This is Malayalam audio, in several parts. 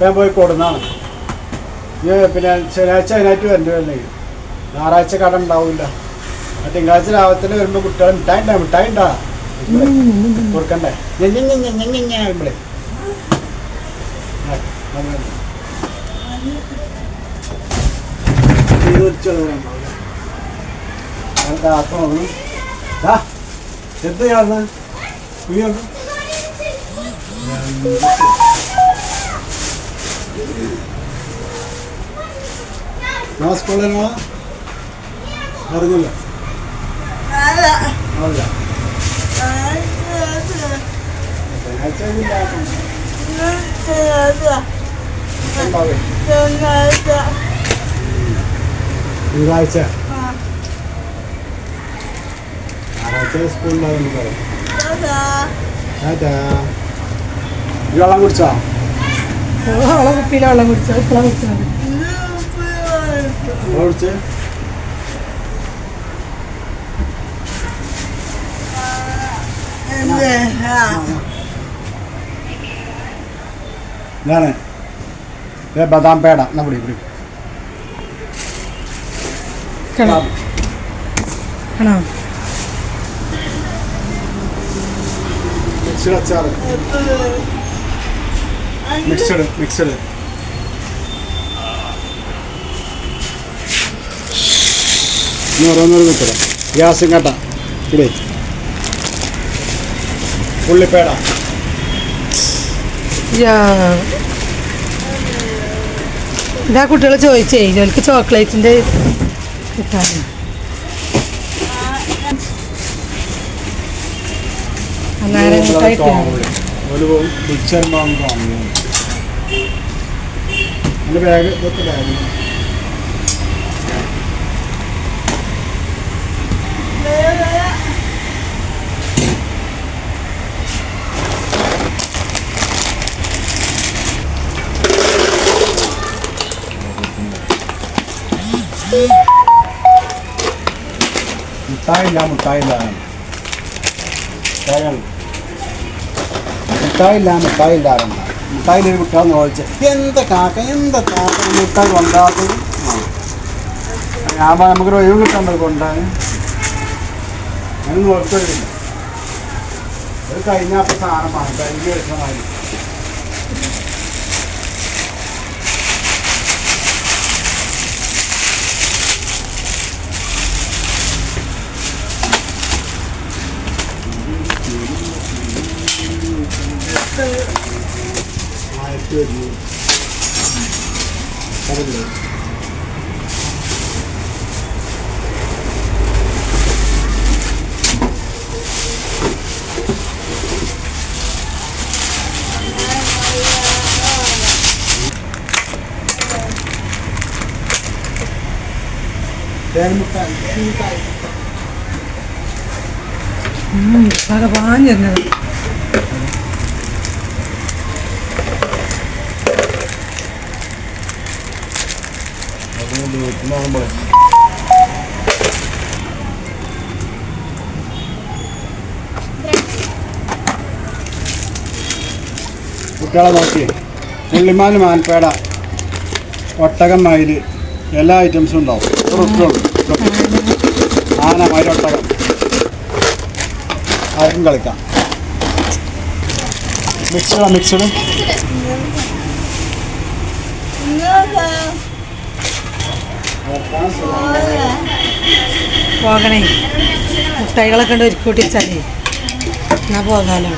ഞാൻ പോയി കൊടുന്നാണ് പിന്നെ ശനിയാഴ്ച അതിനായിട്ട് വരേണ്ടി വരില്ലെങ്കിൽ ഞായറാഴ്ച കട ഉണ്ടാവില്ല. ആ തിങ്കളാഴ്ച രാവിലത്തിൽ വരുമ്പോൾ കുട്ടികൾ മിഠായി ഉണ്ടാ മിഠായി ഉണ്ടാ കൊടുക്കണ്ടേ ഞെഞ്ഞെ എന്ത് ചെയ്യാന്ന് കുയ്യുണ്ട് നാളെ സ്കൂളിൽ നാളെ അറിഞ്ഞില്ല. അല്ല. തിങ്കളാഴ്ച ഞായറാഴ്ച സ്കൂളിലാകുന്നു പറയാം. ടാറ്റാ വെള്ളം കുടിച്ചോ? വെള്ളം കുപ്പിയിലെ വെള്ളം കുടിച്ചോ വെള്ളം കുടിച്ചാൽ മതി വെള്ളം കുടിച്ച് ഞാൻ ഏ ബദാം പേട. എന്നാ പിടി പിടി ആണോ അച്ചാറ് മിക്സഡ് മിക്സഡ്. കിട്ടണം ഗ്യാസും കട്ട. ഇടേ. ഉള്ളിപ്പേട. ഇതാ കുട്ടികൾ ചോദിച്ചേ ജോലിക്ക് ചോക്ലേറ്റിന്റെ കിട്ടാണ് അന്നേരം இந்த பேக் மொத்த pack Thailand, Thailand. Thailand. Thailand, Thailand. മുട്ടായില്ല മുട്ടായില്ല മുട്ടായില്ല മുട്ടായില്ല മുട്ടായില്ല ഒരു കുട്ടികൾ ചോദിച്ച എന്താ കാക്ക എന്താ കാക്ക മുട്ടായി കൊണ്ടാത്തത്? ഞാൻ നമുക്കൊരു ഒഴിവ് കിട്ടാൻ കൊണ്ടാണ് ഞാനൊന്നും ഓർത്തില്ല അത് കഴിഞ്ഞാൽ സാധനമാണ് സാധനം എടുക്കണമായി ആയിരത്തി ഭഗവാൻ കുട്ടികളെ നോക്കി. പുള്ളിമാൻ മാൻപേട ഒട്ടകം മയിൽ. എല്ലാ ഐറ്റംസും ഉണ്ടാവും. ഉറുപ്പുള്ളൂ. ആന ഒട്ടകം ആർക്കും കളിക്കാം. മിക്സഡാ മിക്സഡ് പോകണേ. മുട്ടായികളൊക്കെ ഉണ്ട് ഒരുക്കി കൂട്ടിച്ചാലേ എന്നാ പോകാലോ?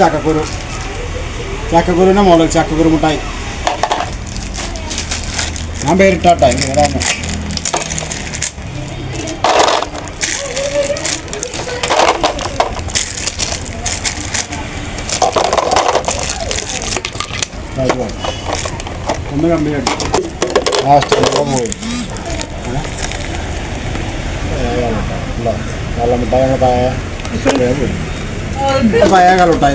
ചക്കക്കുരു. ചക്കക്കുരുവിന്റെ മോഡൽ ചക്കക്കുരു മുട്ടായി ഞാൻ പേരിട്ടാട്ടെ ഏതാണ് ഒന്ന് കമ്പിയായിട്ട് ലാസ്റ്റ് പോയി. നല്ല മിഠായി ഞങ്ങൾ പായ കാലം പായ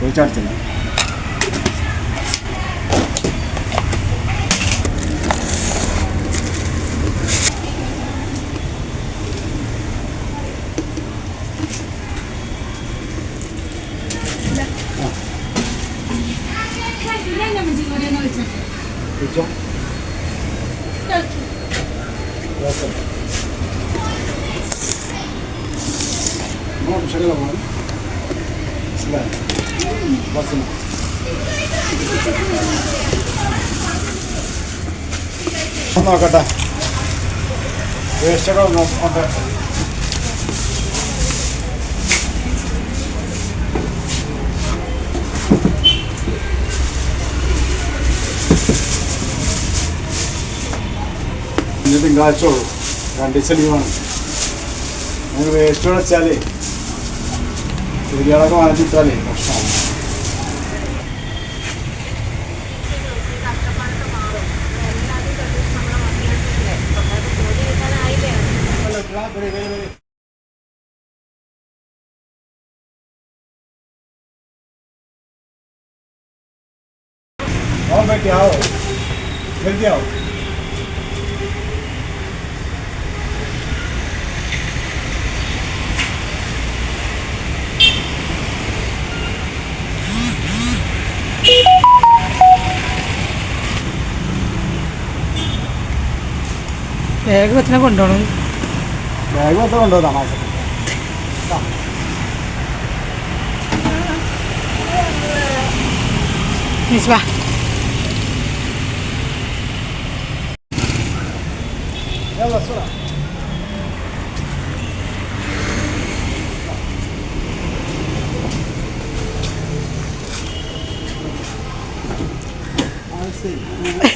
పోచాడుతున్నా 그죠? 그렇죠. മോൻ ശകലം മോൻ. മനസ്സിലായോ? ബസ്സിന്. നോക്കട്ടെ വേസ്റ്റൊക്കെ ഇനി തിങ്കളാഴ്ച ഉള്ളൂ രണ്ട് ലീവാണ് വേസ്റ്റ് വെച്ചാലേ వీడియోలకు మన Vamos ver आओ बेटी Vem जल्दी आओ ബാഗ് പത്തിനെ കൊണ്ടുപോകണം? ബാഗ് പത്ത് കൊണ്ടുപോകാം? വാ. I see.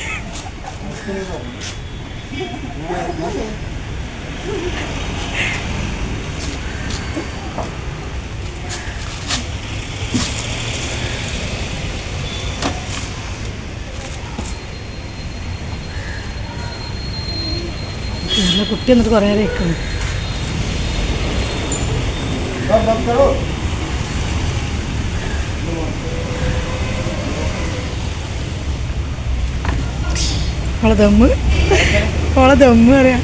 പിന്നെ കുട്ടി എന്നിട്ട് കുറേ നേരം നിൽക്കുന്നു ഓളെ ദമ്മ്. ഓളെ ദമ്മ് പറയാം.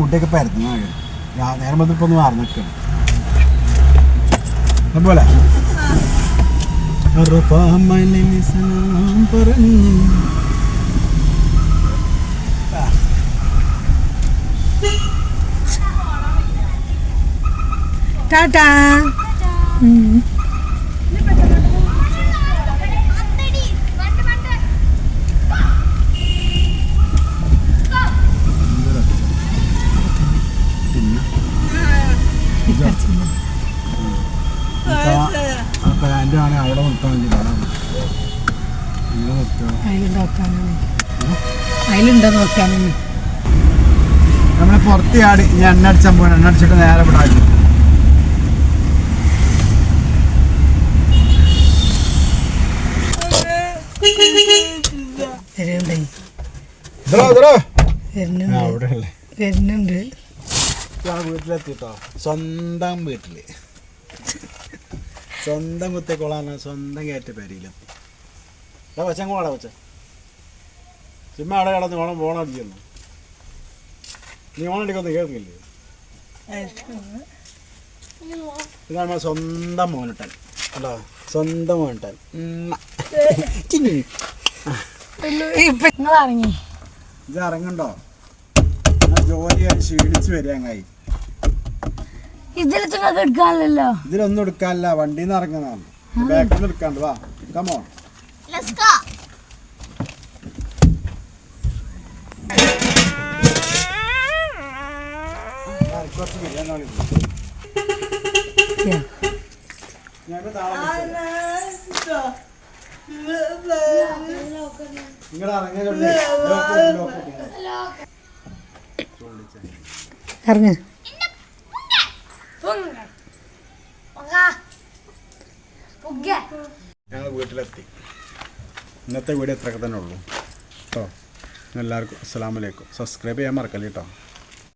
മുട്ടയൊക്കെ പരത്തുന്ന നേരം വന്നിട്ടൊന്ന് മാറി നിൽക്കണം. बोला रफा मैले मिसन परनी Dadah. Tada. Hmm. അതിലുണ്ടോ നോക്കാൻ? നമ്മളെ പുറത്ത് ചാടി ഇനി എണ്ണ അടിച്ചാൽ പോകണം എണ്ണ അടിച്ചിട്ട് നേരെ ഇവിടെ ആക്കി. വരുന്നുണ്ടേ. വീട്ടിലെത്തിട്ടോ? സ്വന്തം വീട്ടിൽ. സ്വന്തം കുത്തേക്കോളാണ് സ്വന്തം കയറ്റ പേരിയിലും കൊച്ചാ കൂടെ കൊച്ച. ചുമ്മാ അവിടെ കിടന്ന് ഓണം പോണടിക്കുന്നു നീ ഓണം കേൾക്കില്ലേ കേൾക്കുന്നില്ലേ? ഇതാണ് നമ്മുടെ സ്വന്തം മോനിട്ടൻ. അല്ലോ സ്വന്തം മോനിട്ടൻ. ഇത് ഇറങ്ങണ്ടോ? ജോലി ക്ഷീണിച്ചു വരികയായി ഇതിലൊന്നും എടുക്കാനില്ല. വണ്ടിന്ന് ഇറങ്ങുന്നതാണ്. ബാക്കിൽ നിന്ന് എടുക്കാണ്ട് വാ. കമോ Let's ബിരിയാണി ഞങ്ങൾ വീട്ടിലെത്തി. ഇന്നത്തെ വീഡിയോ ഇത്രയൊക്കെ തന്നെ ഉള്ളൂ. കേട്ടോ. എല്ലാവർക്കും അസ്സാം വലൈക്കും സബ്സ്ക്രൈബ് ചെയ്യാൻ മറക്കല്ലേ കേട്ടോ